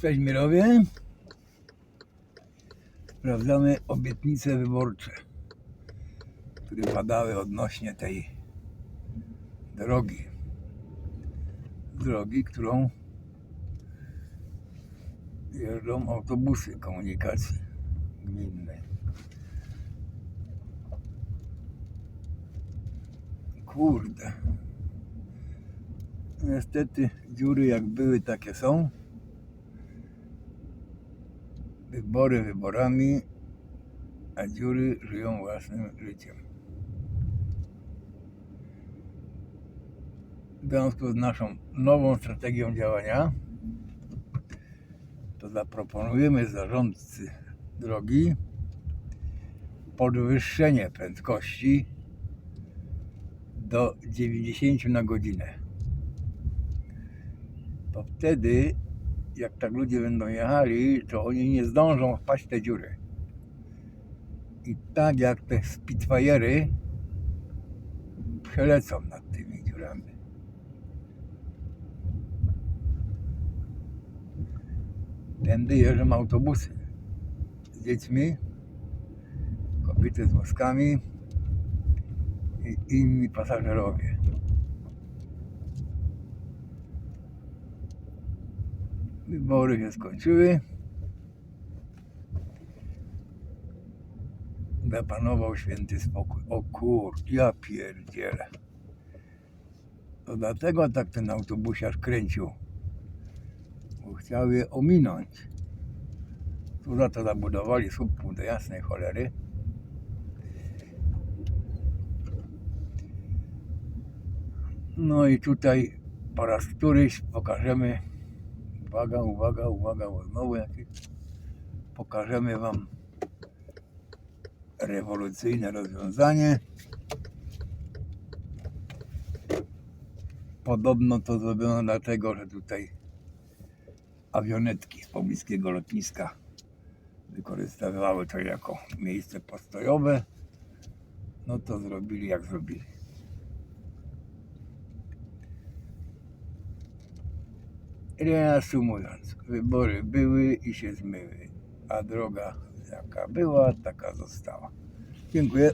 Cześć Mirowie. Sprawdzamy obietnice wyborcze, które padały odnośnie tej drogi. Drogi, którą jeżdżą autobusy komunikacji gminnej. Kurde. Niestety dziury jak były, takie są. Wybory wyborami, a dziury żyją własnym życiem. W związku z naszą nową strategią działania, to zaproponujemy zarządcy drogi podwyższenie prędkości do 90 na godzinę. To wtedy jak tak ludzie będą jechali, to oni nie zdążą wpaść w te dziury. I tak jak te Spitfire'y przelecą nad tymi dziurami. Tędy jeżdżą autobusy z dziećmi, kobiety z wózkami i inni pasażerowie. Wybory się skończyły. Zapanował święty spokój. O kur, ja pierdzielę. To dlatego tak ten autobusiarz kręcił. Bo chciał je ominąć. Tu za to zabudowali słup do jasnej cholery. No i tutaj po raz któryś pokażemy Uwaga, uwaga, uwaga, bo znowu jakieś pokażemy Wam rewolucyjne rozwiązanie. Podobno to zrobiono dlatego, że tutaj awionetki z pobliskiego lotniska wykorzystywały to jako miejsce postojowe. No to zrobili jak zrobili. Reasumując, wybory były i się zmyły, a droga jaka była, taka została. Dziękuję.